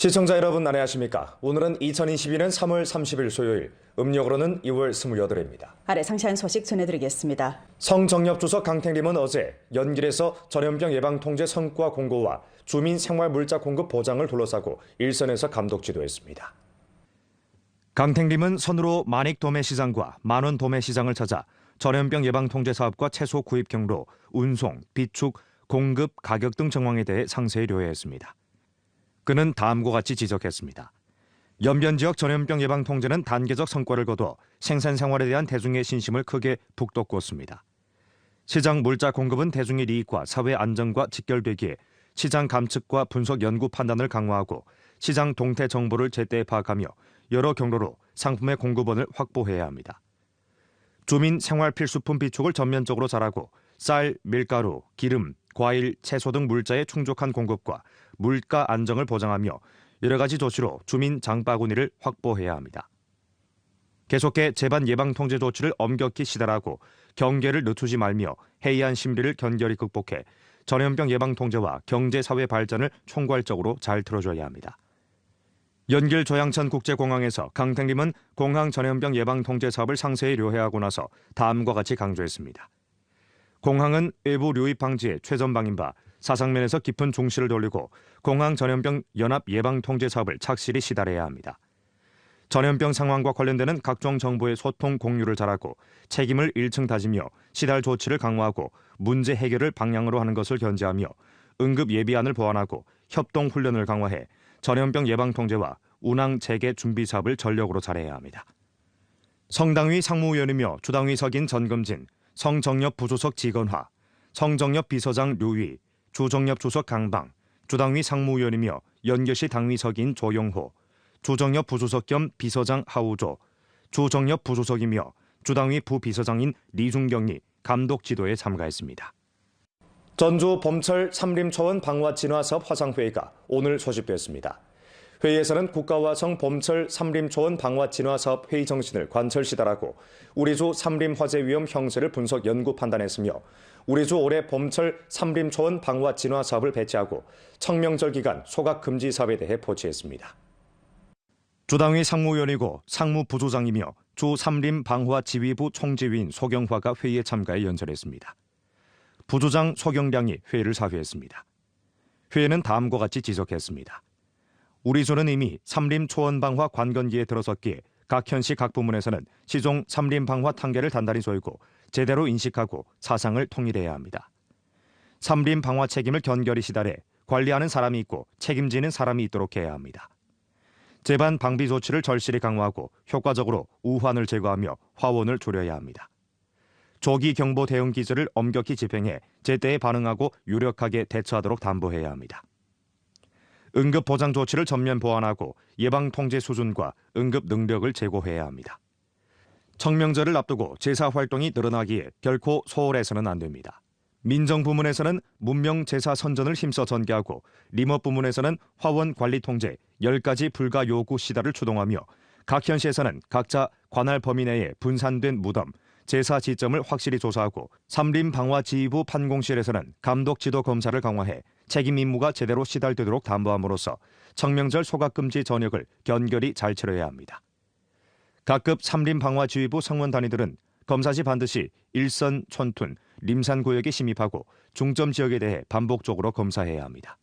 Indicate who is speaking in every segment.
Speaker 1: 시청자 여러분 안녕하십니까? 오늘은 2022년 3월 30일 수요일, 음력으로는 2월 28일입니다.
Speaker 2: 아래 상세한 소식 전해드리겠습니다.
Speaker 1: 성정엽 주석 강택림은 어제 연길에서 전염병 예방 통제 성과 공고와 주민 생활 물자 공급 보장을 둘러싸고 일선에서 감독 지도했습니다. 강택림은 선으로 만익 도매시장과 만원 도매시장을 찾아 전염병 예방 통제 사업과 채소 구입 경로, 운송, 비축, 공급, 가격 등 정황에 대해 상세히 료해했습니다. 그는 다음과 같이 지적했습니다. 연변 지역 전염병 예방 통제는 단계적 성과를 거둬 생산 생활에 대한 대중의 신심을 크게 북돋구었습니다. 시장 물자 공급은 대중의 리익과 사회 안정과 직결되기에 시장 감측과 분석 연구 판단을 강화하고 시장 동태 정보를 제때 파악하며 여러 경로로 상품의 공급원을 확보해야 합니다. 주민 생활 필수품 비축을 전면적으로 잘하고 쌀, 밀가루, 기름, 과일, 채소 등 물자의 충족한 공급과 물가 안정을 보장하며 여러 가지 조치로 주민 장바구니를 확보해야 합니다. 계속해 재반 예방 통제 조치를 엄격히 시달하고 경계를 늦추지 말며 해이한 심리를 견결히 극복해 전염병 예방 통제와 경제 사회 발전을 총괄적으로 잘 틀어줘야 합니다. 연길 조양천 국제공항에서 강택림은 공항 전염병 예방 통제 사업을 상세히 료해하고 나서 다음과 같이 강조했습니다. 공항은 외부 유입 방지에 최전방인 바 사상면에서 깊은 중시를 돌리고 공항 전염병 연합 예방 통제 사업을 착실히 시달해야 합니다. 전염병 상황과 관련되는 각종 정보의 소통 공유를 잘하고 책임을 일층 다지며 시달 조치를 강화하고 문제 해결을 방향으로 하는 것을 견제하며 응급 예비안을 보완하고 협동 훈련을 강화해 전염병 예방 통제와 운항 재개 준비 사업을 전력으로 잘해야 합니다. 성당위 상무위원이며 주당위 석인 전금진, 성정엽 부조석 지건화, 성정엽 비서장 류위, 주정엽 주석 강방, 주당위 상무위원이며 연결시 당위 석인 조영호, 주정엽 부주석 겸 비서장 하우조, 주정엽 부주석이며 주당위 부비서장인 리중경이 감독 지도에 참가했습니다. 전주 범철 삼림초원 방화 진화 사업 화상회의가 오늘 소집됐습니다. 회의에서는 국가와성 범철 삼림초원 방화 진화 사업 회의 정신을 관철시달하고 우리주 삼림 화재 위험 형세를 분석 연구 판단했으며 우리주 올해 범철 삼림초원 방화 진화 사업을 배치하고 청명절 기간 소각 금지 사업에 대해 포치했습니다. 주당위 상무위원이고 상무부조장이며 주 삼림 방화 지휘부 총지휘인 소경화가 회의에 참가해 연설했습니다. 부조장 소경량이 회의를 사회했습니다. 회의는 다음과 같이 지적했습니다. 우리 조는 이미 삼림 초원 방화 관건기에 들어섰기에 각 현시 각 부문에서는 시종 삼림 방화 단계를 단단히 조이고 제대로 인식하고 사상을 통일해야 합니다. 삼림 방화 책임을 견결히 시달해 관리하는 사람이 있고 책임지는 사람이 있도록 해야 합니다. 재반 방비 조치를 절실히 강화하고 효과적으로 우환을 제거하며 화원을 줄여야 합니다. 조기 경보 대응 기제를 엄격히 집행해 제때에 반응하고 유력하게 대처하도록 담보해야 합니다. 응급 보장 조치를 전면 보완하고 예방 통제 수준과 응급 능력을 제고해야 합니다. 청명절을 앞두고 제사 활동이 늘어나기에 결코 소홀해서는 안 됩니다. 민정 부문에서는 문명 제사 선전을 힘써 전개하고 리모 부문에서는 화원 관리 통제 10가지 불가 요구 시다를 추동하며 각 현시에서는 각자 관할 범위 내에 분산된 무덤, 제사 지점을 확실히 조사하고 삼림 방화 지휘부 판공실에서는 감독 지도 검사를 강화해 책임 임무가 제대로 시달되도록 담보함으로써 청명절 소각금지 전역을 견결히 잘 치러야 합니다. 각급 삼림 방화 지휘부 성원 단위들은 검사 시 반드시 일선, 촌툰, 림산 구역에 심입하고 중점 지역에 대해 반복적으로 검사해야 합니다.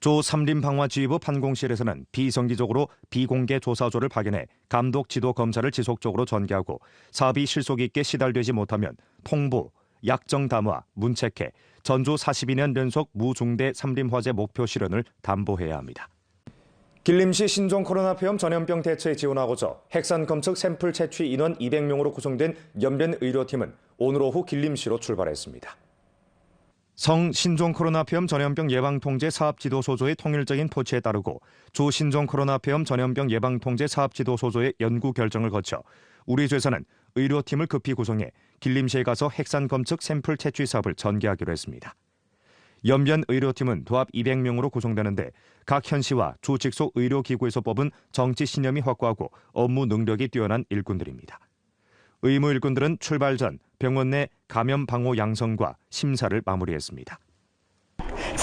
Speaker 1: 조 삼림 방화 지휘부 판공실에서는 비정기적으로 비공개 조사조를 파견해 감독 지도 검사를 지속적으로 전개하고 사업이 실속 있게 시달되지 못하면 통보, 약정 담화, 문책해 전주 42년 연속 무중대 삼림 화재 목표 실현을 담보해야 합니다. 길림시 신종 코로나 폐렴 전염병 대처에 지원하고자 핵산 검 측 샘플 채취 인원 200명으로 구성된 연변 의료팀은 오늘 오후 길림시로 출발했습니다. 성 신종 코로나 폐렴 전염병 예방 통제 사업 지도 소조의 통일적인 포치에 따르고 조 신종 코로나 폐렴 전염병 예방 통제 사업 지도 소조의 연구 결정을 거쳐 우리 조에서는 의료팀을 급히 구성해 길림시에 가서 핵산 검 측 샘플 채취 사업을 전개하기로 했습니다. 연변 의료팀은 도합 200명으로 구성되는데 각 현시와 주 직속 의료기구에서 뽑은 정치 신념이 확고하고 업무 능력이 뛰어난 일꾼들입니다. 의무 일꾼들은 출발 전 병원 내 감염 방호 양성과 심사를 마무리했습니다.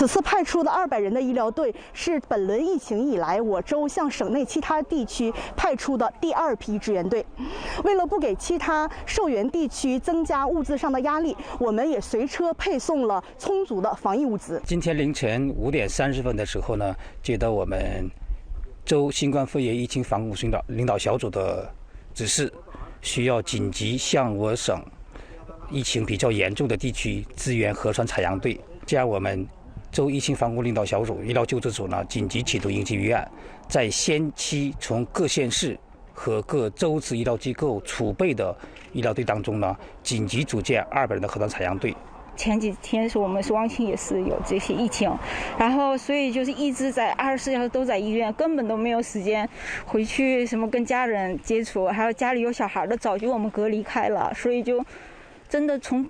Speaker 3: 此次派出的二百人的医疗队是本轮疫情以来我州向省内其他地区派出的第二批支援队。为了不给其他受援地区增加物资上的压力，我们也随车配送了充足的防疫物资。
Speaker 4: 今天凌晨五点三十分的时候呢，接到我们州新冠肺炎疫情防控领导领导小组的指示，需要紧急向我省疫情比较严重的地区支援核酸采样队。这样，我们州疫情防控领导小组医疗救治组呢，紧急启动应急预案，在先期从各县市和各州市医疗机构储备的医疗队当中呢，紧急组建二百人的核酸采样队。
Speaker 5: 前几天是我们双亲也是有这些疫情，然后所以就是一直在二十四小时都在医院，根本都没有时间回去什么跟家人接触，还有家里有小孩的早就我们隔离开了，所以就真的从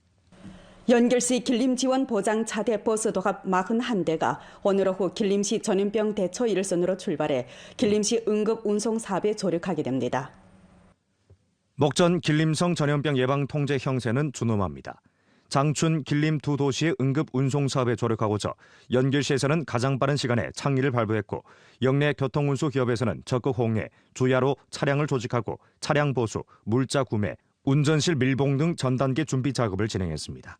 Speaker 2: 연결시 길림 지원 보장 차대 버스 도합 41대가 오늘 오후 길림시 전염병 대처 일선으로 출발해 길림시 응급 운송 사업에 조력하게 됩니다.
Speaker 1: 목전 길림성 전염병 예방 통제 형세는 준엄합니다. 장춘, 길림 두 도시의 응급 운송 사업에 조력하고자 연결시에서는 가장 빠른 시간에 창의를 발부했고 영내 교통운수 기업에서는 적극 호응해 주야로 차량을 조직하고 차량 보수, 물자 구매, 운전실 밀봉 등 전 단계 준비 작업을 진행했습니다.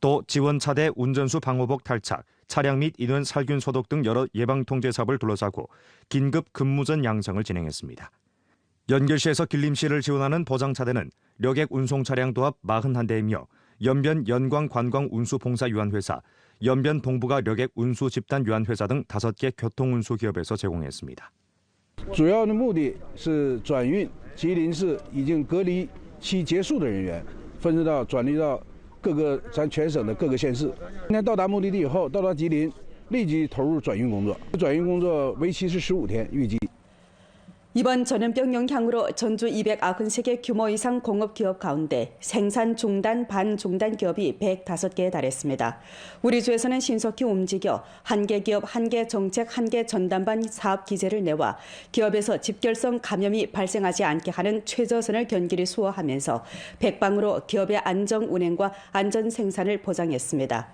Speaker 1: 또 지원 차대 운전수 방호복 탈착, 차량 및 인원 살균 소독 등 여러 예방 통제 사업을 둘러싸고 긴급 근무전 양성을 진행했습니다. 연결시에서 길림시를 지원하는 보장차대는 력액 운송 차량 도합 41대이며 연변 연광 관광 운수 봉사 유한회사, 연변 동부가 력액 운수 집단 유한회사 등 5개 교통 운수 기업에서 제공했습니다.
Speaker 6: 主要的目的是转运吉林市已经隔离期结束的人员，分支到转移到 各个咱全省的各个县市。今天到达目的地以后，到达吉林，立即投入转运工作。转运工作为期是十五天，预计。
Speaker 2: 이번 전염병 영향으로 전주 293개 규모 이상 공업기업 가운데 생산 중단, 반중단 기업이 105개에 달했습니다. 우리 주에서는 신속히 움직여 한 개 기업, 한 개 정책, 한 개 전담반 사업 기제를 내와 기업에서 집결성 감염이 발생하지 않게 하는 최저선을 견기리 수호하면서 백방으로 기업의 안정 운행과 안전 생산을 보장했습니다.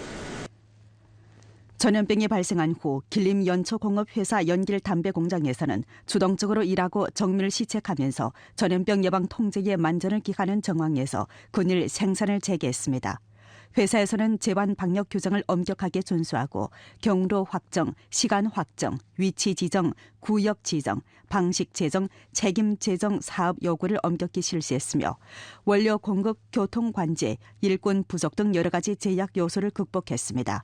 Speaker 2: 전염병이 발생한 후 길림 연초공업회사 연길 담배 공장에서는 주동적으로 일하고 정밀 시책하면서 전염병 예방 통제에 만전을 기하는 정황에서 군일 생산을 재개했습니다. 회사에서는 재반 방역 규정을 엄격하게 준수하고 경로 확정, 시간 확정, 위치 지정, 구역 지정, 방식 제정, 책임 제정 사업 요구를 엄격히 실시했으며 원료 공급, 교통 관제, 일꾼 부족 등 여러 가지 제약 요소를 극복했습니다.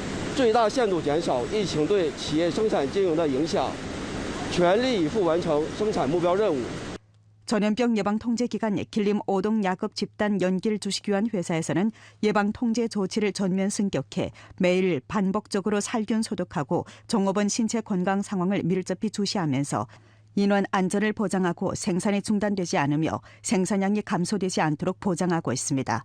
Speaker 7: 最大限度减少疫情对企业生产经营的影响，全力以赴完成生产目标任务。
Speaker 2: 전염병 예방 통제 기간 길림 오동 야급 집단 연길 주식유한 회사에서는 예방 통제 조치를 전면 승격해 매일 반복적으로 살균 소독하고 종업원 신체 건강 상황을 밀접히 주시하면서 인원 안전을 보장하고 생산이 중단되지 않으며 생산량이 감소되지 않도록 보장하고 있습니다.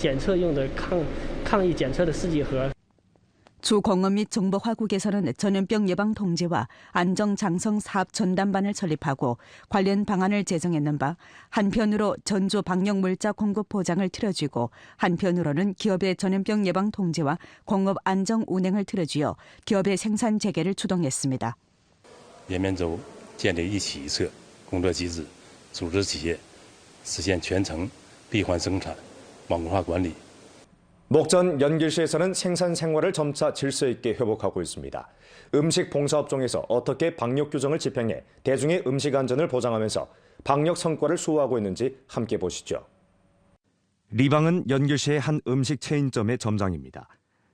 Speaker 8: 检测用的抗抗疫检测的试剂盒。
Speaker 2: 주 공업 및 정보화국에서는 전염병 예방 통제와 안정 장성 사업 전담반을 설립하고 관련 방안을 제정했는 바 한편으로 전조 방역 물자 공급 보장을 틀어쥐고 한편으로는 기업의 전염병 예방 통제와 공업 안정 운행을 틀어쥐어 기업의 생산 재개를 주동했습니다.
Speaker 9: 延绵州建立一起一策工作机制，组织企业实现全程闭环生产、 网格化管理。
Speaker 1: 목전 연길시에서는 생산 생활을 점차 질서 있게 회복하고 있습니다. 음식 봉사업종에서 어떻게 방역 규정을 집행해 대중의 음식 안전을 보장하면서 방역 성과를 수호하고 있는지 함께 보시죠. 리방은 연길시의 한 음식 체인점의 점장입니다.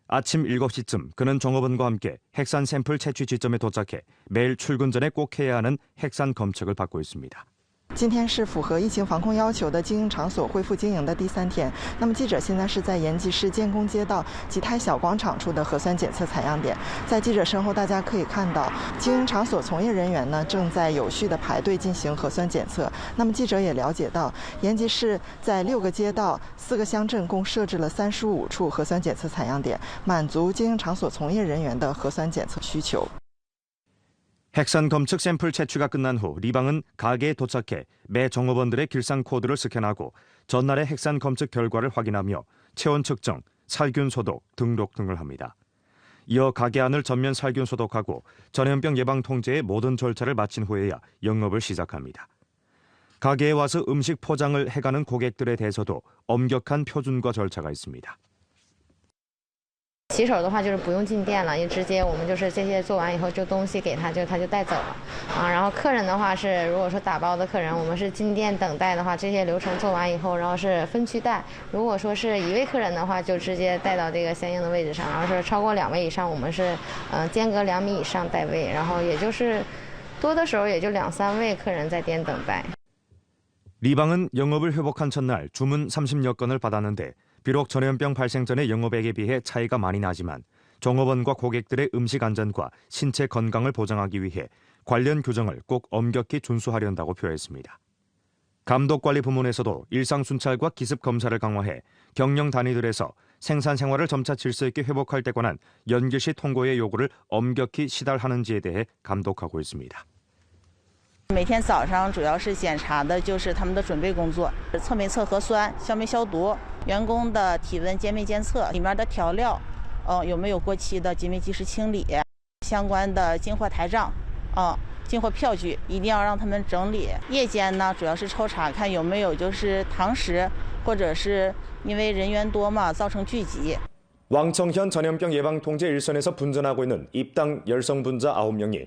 Speaker 1: 아침 7시쯤 그는 종업원과 함께 핵산 샘플 채취 지점에 도착해 매일 출근 전에 꼭 해야 하는 핵산 검측을 받고 있습니다.
Speaker 10: 今天是符合疫情防控要求的经营场所恢复经营的第三天。那么记者现在是在延吉市建工街道吉泰小广场处的核酸检测采样点，在记者身后，大家可以看到经营场所从业人员呢正在有序的排队进行核酸检测。那么记者也了解到，延吉市在六个街道、四个乡镇共设置了三十五处核酸检测采样点，满足经营场所从业人员的核酸检测需求。
Speaker 1: 핵산 검측 샘플 채취가 끝난 후 리방은 가게에 도착해 매 종업원들의 길상 코드를 스캔하고 전날의 핵산 검측 결과를 확인하며 체온 측정, 살균 소독, 등록 등을 합니다. 이어 가게 안을 전면 살균 소독하고 전염병 예방 통제의 모든 절차를 마친 후에야 영업을 시작합니다. 가게에 와서 음식 포장을 해가는 고객들에 대해서도 엄격한 표준과 절차가 있습니다.
Speaker 11: 洗手的话就是不用进店了，就直接我们就是这些做完以后就东西给他就他就带走了啊。然后客人的话是如果说打包的客人，我们是进店等待的话，这些流程做完以后，然后是分区带。如果说是一位客人的话，就直接带到这个相应的位置上。然后是超过两位以上，我们是嗯间隔两米以上带位，然后也就是多的时候也就两三位客人在店等待。
Speaker 1: 리방은 영업을 회복한 첫날 주문 30여 건을 받았는데 비록 전염병 발생 전의 영업액에 비해 차이가 많이 나지만 종업원과 고객들의 음식 안전과 신체 건강을 보장하기 위해 관련 규정을 꼭 엄격히 준수하려한다고 표했습니다. 감독관리 부문에서도 일상 순찰과 기습 검사를 강화해 경영 단위들에서 생산 생활을 점차 질서 있게 회복할 때 관한 연길시 통고의 요구를 엄격히 시달하는지에 대해 감독하고 있습니다.
Speaker 12: 每天早上主要是检查的就是他们的准备工作，测没测核酸、消没消毒，员工的体温监没监测，里面的调料，嗯、有没有过期的及没及时清理，相关的进货台账，啊、进货票据一定要让他们整理。夜间呢，主要是抽查看有没有就是堂食，或者是因为人员多嘛造成聚集。
Speaker 1: 왕청현 전염병 예방 통제 일선에서 분전하고 있는 입당 열성 분자 9명이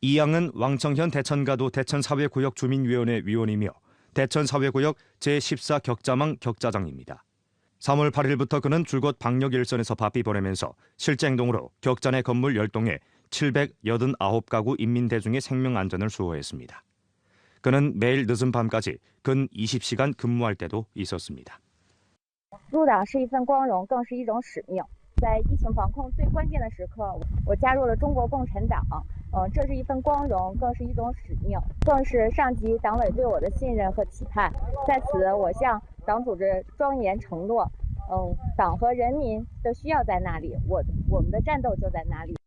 Speaker 1: 이양은 왕청현 대천가도 대천사회구역 주민위원회 위원이며 대천사회구역 제14 격자망 격자장입니다. 3월 8일부터 그는 줄곧 방역 일선에서 바삐 보내면서 실제 행동으로 격자 내 건물 10동에 789가구 인민대중의 생명 안전을 수호했습니다. 그는 매일 늦은 밤까지 근 20시간 근무할 때도 있었습니다.
Speaker 13: 入党是一份光荣，更是一种使命。 在疫情防控最关键的时刻，我加入了中国共产党。嗯、这是一份光荣，更是一种使命，更是上级党委对我的信任和期盼。在此，我向党组织庄严承诺：嗯，党和人民的需要在哪里，我我们的战斗就在哪里。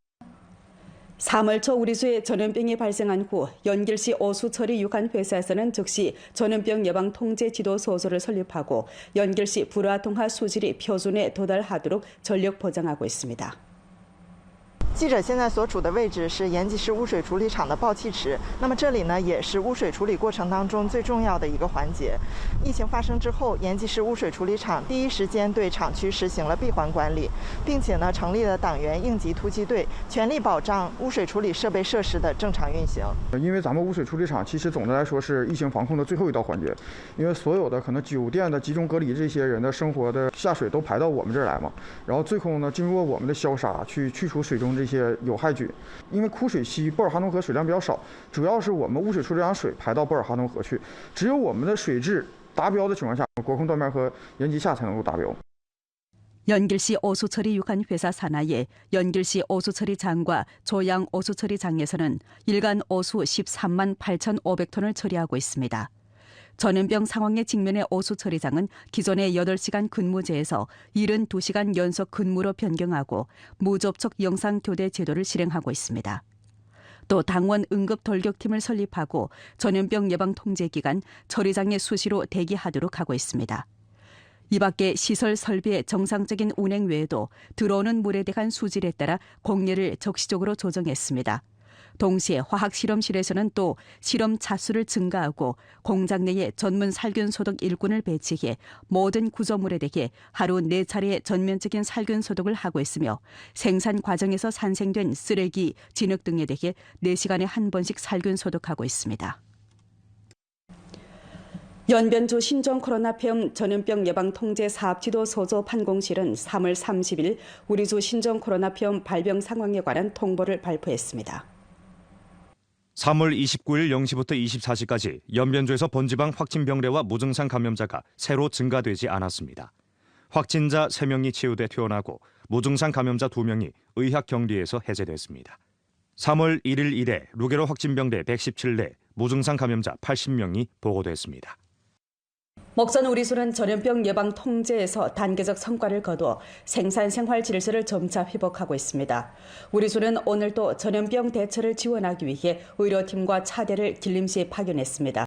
Speaker 2: 3월 초 우리수에 전염병이 발생한 후 연길시 오수처리 육한 회사에서는 즉시 전염병 예방 통제 지도 소설을 설립하고 연길시 불화통화 수질이 표준에 도달하도록 전력 보장하고 있습니다.
Speaker 10: 记者现在所处的位置是延吉市污水处理厂的爆气池，那么这里呢也是污水处理过程当中最重要的一个环节。疫情发生之后，延吉市污水处理厂第一时间对厂区实行了闭环管理，并且呢成立了党员应急突击队，全力保障污水处理设备设施的正常运行。
Speaker 14: 因为咱们污水处理厂其实总的来说是疫情防控的最后一道环节，因为所有的可能酒店的集中隔离这些人的生活的下水都排到我们这儿来嘛，然后最后呢经过我们的消杀去去除水中这些有害菌。因为枯水期波尔哈农河水量比较少，主要是我们污水处理厂水排到波尔哈农河去，只有我们的水质达标的情况下，国控断面和延吉下才能够达标。
Speaker 2: 연길시 오수처리 육한 회사 산하의 연길시 오수처리장과 조양 오수처리장에서는 일간 오수 13만 8,500톤을 처리하고 있습니다. 전염병 상황에 직면해 오수처리장은 기존의 8시간 근무제에서 72시간 연속 근무로 변경하고 무접촉 영상 교대 제도를 실행하고 있습니다. 또 당원 응급 돌격팀을 설립하고 전염병 예방 통제 기간 처리장에 수시로 대기하도록 하고 있습니다. 이 밖에 시설 설비의 정상적인 운행 외에도 들어오는 물에 대한 수질에 따라 공례를 적시적으로 조정했습니다. 동시에 화학 실험실에서는 또 실험 차수를 증가하고 공장 내에 전문 살균 소독 일꾼을 배치해 모든 구조물에 대해 하루 4차례 전면적인 살균 소독을 하고 있으며 생산 과정에서 산생된 쓰레기, 진흙 등에 대해 4시간에 한 번씩 살균 소독하고 있습니다. 연변주 신종 코로나 폐렴 전염병 예방 통제 사업 지도 소조 판공실은 3월 30일 우리 주 신종 코로나 폐렴 발병 상황에 관한 통보를 발표했습니다.
Speaker 1: 3월 29일 0시부터 24시까지 연변주에서 본지방 확진 병례와 무증상 감염자가 새로 증가되지 않았습니다. 확진자 3명이 치유돼 퇴원하고 무증상 감염자 2명이 의학 격리에서 해제됐습니다. 3월 1일 이래 루게로 확진 병례 117례, 무증상 감염자 80명이 보고됐습니다.
Speaker 2: 목선 우리수는 전염병 예방 통제에서 단계적 성과를 거두어 생산 생활 질서를 점차 회복하고 있습니다. 우리수는 오늘도 전염병 대처를 지원하기 위해 의료팀과 차대를 길림시에 파견했습니다.